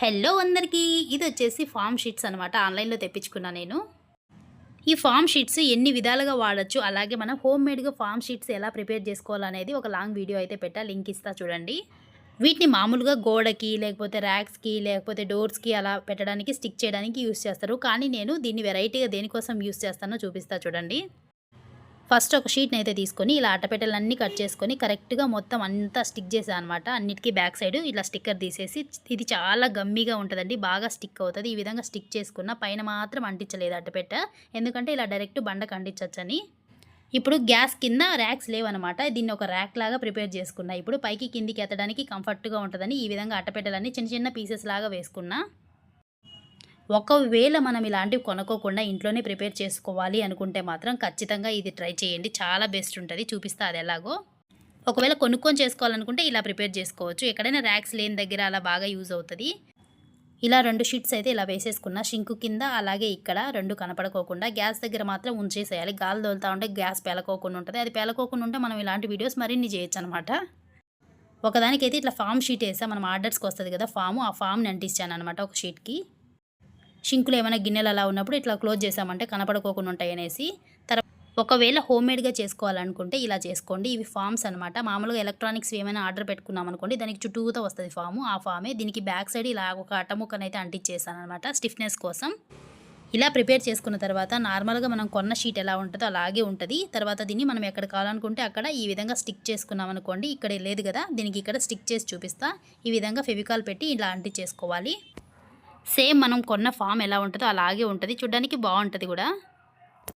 Hello అందరికీ ఇది వచ్చేసి ఫామ్ షీట్స్ అనమాట ఆన్లైన్లో తెప్పించుకున్నా నేను. ఈ ఫామ్ షీట్స్ ఎన్ని విధాలుగా వాడచ్చు అలాగే మనం హోమ్ మేడ్గా ఫామ్ షీట్స్ ఎలా ప్రిపేర్ చేసుకోవాలనేది ఒక లాంగ్ వీడియో అయితే పెట్టా లింక్ ఇస్తా చూడండి. వీటిని మామూలుగా గోడకి లేకపోతే ర్యాక్స్కి లేకపోతే డోర్స్కి అలా పెట్టడానికి స్టిక్ చేయడానికి యూస్ చేస్తారు. కానీ నేను దీన్ని వెరైటీగా దేనికోసం యూస్ చేస్తానో చూపిస్తా చూడండి. ఫస్ట్ ఒక షీట్ని అయితే తీసుకొని ఇలా అట్టపెట్టెలన్నీ కట్ చేసుకొని కరెక్ట్గా మొత్తం అంతా స్టిక్ చేసాను అనమాట అన్నిటికీ బ్యాక్ సైడ్ ఇలా స్టిక్కర్ తీసేసి ఇది చాలా గమ్మీగా ఉంటుందండి. బాగా స్టిక్ అవుతుంది. ఈ విధంగా స్టిక్ చేసుకున్న పైన మాత్రం అంటించలేదు అట్టపెట్ట. ఎందుకంటే ఇలా డైరెక్ట్ బండకు అంటించవచ్చని ఇప్పుడు గ్యాస్ కింద ర్యాక్స్ లేవన్నమాట. దీన్ని ఒక ర్యాక్ లాగా ప్రిపేర్ చేసుకున్నా. ఇప్పుడు పైకి కిందికి ఎత్తడానికి కంఫర్ట్గా ఉంటుందని ఈ విధంగా అట్టపెట్టెలన్నీ చిన్న చిన్న పీసెస్ లాగా వేసుకున్నా. ఒకవేళ మనం ఇలాంటివి కొనుక్కోకుండా ఇంట్లోనే ప్రిపేర్ చేసుకోవాలి అనుకుంటే మాత్రం ఖచ్చితంగా ఇది ట్రై చేయండి. చాలా బెస్ట్ ఉంటుంది. చూపిస్తా అది ఎలాగో. ఒకవేళ కొనుక్కొని చేసుకోవాలనుకుంటే ఇలా ప్రిపేర్ చేసుకోవచ్చు. ఎక్కడైనా ర్యాక్స్ లేని దగ్గర అలా బాగా యూజ్ అవుతుంది. ఇలా రెండు షీట్స్ అయితే ఇలా వేసేసుకున్న. షింకు కింద అలాగే ఇక్కడ రెండు కనపడుకోకుండా గ్యాస్ దగ్గర మాత్రం ఉంచేసేయాలి. గాలి తోలుతా ఉంటే గ్యాస్ పేలకోకుండా ఉంటుంది. అది పేలకోకుండా ఉంటే మనం ఇలాంటి వీడియోస్ మరిన్ని చేయొచ్చు అనమాట ఒకదానికైతే ఇట్లా ఫామ్ షీట్ వేసాం. మనం ఆర్డర్స్కి వస్తుంది కదా ఫాము. ఆ ఫామ్ని అంటించాను అనమాట ఒక షీట్కి. షింకులు ఏమైనా గిన్నెలు అలా ఉన్నప్పుడు ఇట్లా క్లోజ్ చేసామంటే కనపడుకోకుండా ఉంటాయి అనేసి తర్వాత ఒకవేళ హోమ్ మేడ్గా చేసుకోవాలనుకుంటే ఇలా చేసుకోండి. ఇవి ఫామ్స్ అనమాట మామూలుగా ఎలక్ట్రానిక్స్ ఏమైనా ఆర్డర్ పెట్టుకున్నాం అనుకోండి దానికి చుట్టూతో వస్తుంది ఫాము. ఆ ఫామే. దీనికి బ్యాక్ సైడ్ ఇలా ఒక అట్టముక్కనైతే అంటించేసాను అనమాట స్టిఫ్నెస్ కోసం. ఇలా ప్రిపేర్ చేసుకున్న తర్వాత నార్మల్గా మనం కొన్న షీట్ ఎలా ఉంటుందో అలాగే ఉంటుంది. తర్వాత దీన్ని మనం ఎక్కడ కావాలనుకుంటే అక్కడ ఈ విధంగా స్టిక్ చేసుకున్నాం అనుకోండి ఇక్కడ లేదు కదా దీనికి ఇక్కడ స్టిక్ చేసి చూపిస్తా. ఈ విధంగా ఫెవికాల్ పెట్టి ఇలా అంటించేసుకోవాలి. సేమ్ మనం కొన్న ఫామ్ ఎలా ఉంటుందో అలాగే ఉంటుంది. చూడడానికి బాగుంటుంది కూడా.